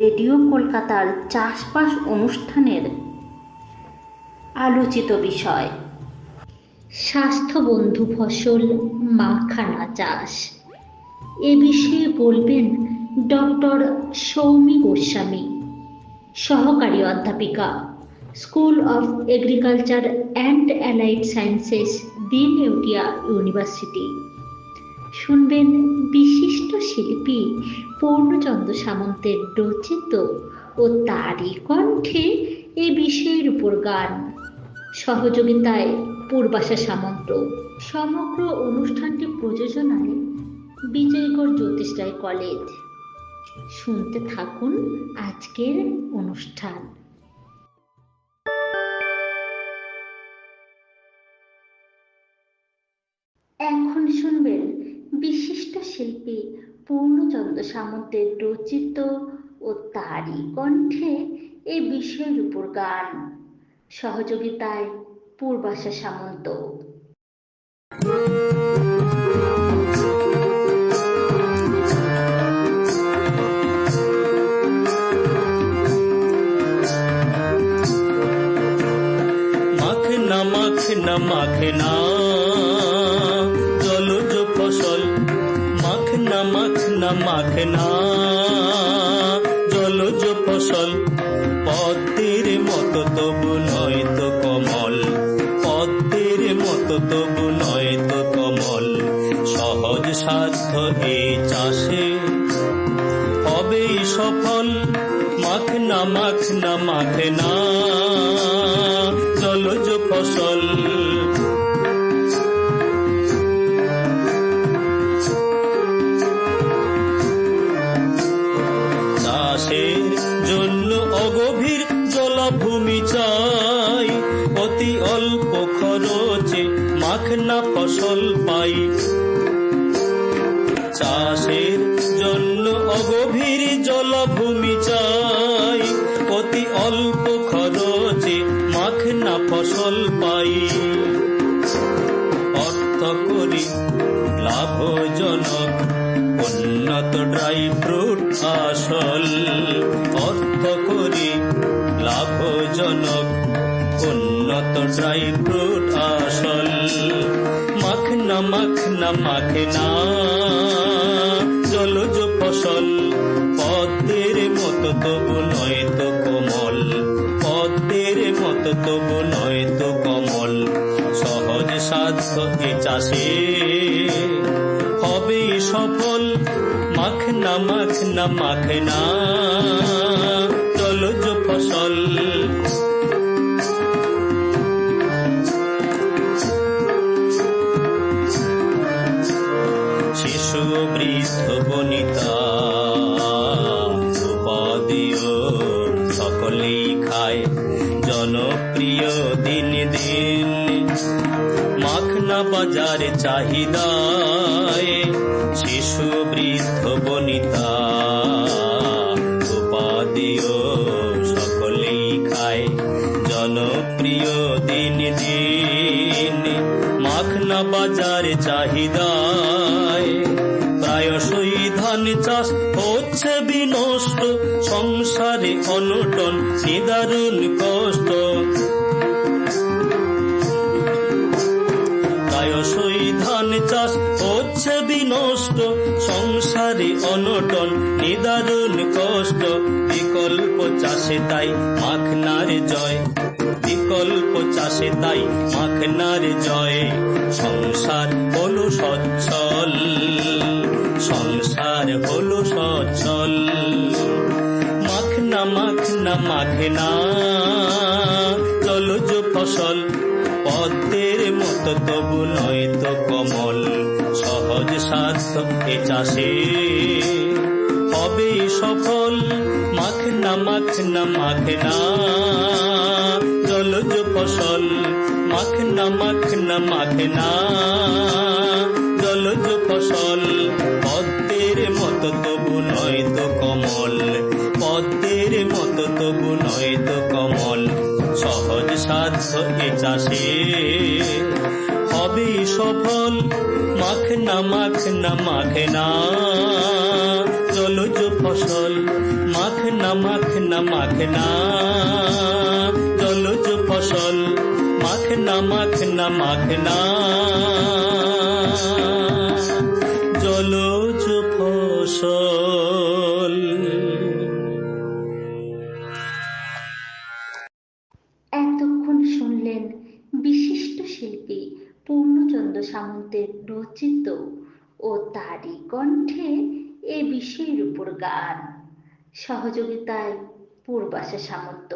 Radio কলকাতার চাষবাস অনুষ্ঠানের আলোচিত বিষয়। স্বাস্থ্যবন্ধু ফসল মাখানা চাষ। এ বিষয়ে বলবেন ডক্টর সৌমি গোস্বামী, সহকারী অধ্যাপিকা, school of agriculture and allied sciences, দিন ইউটিয়া ইউনিভার্সিটি। শুনবেন বিশিষ্ট শিল্পী পূর্ণচন্দ্র সামন্তের রচিত ও তারই কণ্ঠে এ বিষয়ের উপর গান সহযোগিতায় পূর্বাশা সামন্ত। সমগ্র অনুষ্ঠানটি প্রযোজনায় বিজয়গড় জ্যোতিষ রায় কলেজ। শুনতে থাকুন আজকের অনুষ্ঠান। এখন শুনবেন বিশিষ্ট শিল্পী পূর্ণচন্দ্র সামন্তের রচিত ও তারই কণ্ঠে এ বিষয়ের উপর গান। সহযোগিতায় পূর্বাশা সামন্ত। মাখ না জলজ ফসল, পদ্মের মতো তবু নয় তো কমল। পদ্মের মতো তবু নয় তো কমল। সহজ সাধ্য এই চাষে হবেই সফল। মাখ না মাখ না মাখ না জলজ ফসল অতি অল্প খরচে মাখ না ফসল পাই। চাষের জন্য অগভীর জলভূমি চাই। অতি অল্প খরচে মাখ না ফসল পাই। অর্থ করি লাভজনক, উন্নত ড্রাই ফ্রুট আসল। অর্থ করি লাভজনক ড্রাই ফ্রুট আসল। মাখ না মাখ না মাখ না জলজ ফসল। পদ্মের মতো তবু নয় তো কোমল। পদ্মের মতো তবু নয় তো কমল। সহজ সাধ্য চাষে হবে সফল। মাখ না মাখ জনপ্রিয় দিন দিন। মাখনা বাজার চাহিদায় শিশু, বৃদ্ধ, বনিতা উপাদিও সকলেই খায়। জনপ্রিয় দিন দিন। মাখনা বাজার চাহিদায় প্রায়শই ধান চাষ হচ্ছে বিনষ্ট। সংসারে অনটন, নিদারুণ কষ্ট। প্রায়শই ধান চাষ হচ্ছে বিনষ্ট। সংসারে অনটন, নিদারুণ কষ্ট। বিকল্প চাষে তাই মাখনার জয়। বিকল্প চাষে তাই মাখনার জয়। সংসার হলো সংসার হলো সচ্ছল মাখনা মাখনা মাখনা জলজ ফসল। পদ্মের মতো তবু নয় তো কমল। সহজ সাধ্য এ চাষে হবে সফল। মাখনা মাখনা মাখনা জলজ ফসল। মাখনা মাখনা মাখনা জলজ ফসল। সফল মাখনা মাখনা মাখনা। জলজ ফসল। মাখনা না মাখ না মাখ না জলজ ফসল। মাখ না মাখ না মাখ না জলজ ফসল। পূর্ণচন্দ্র সামন্তের রচিত ও তারই কণ্ঠে এ বিষয়ের উপর গান। সহযোগিতায় পূর্বাশা সামন্ত।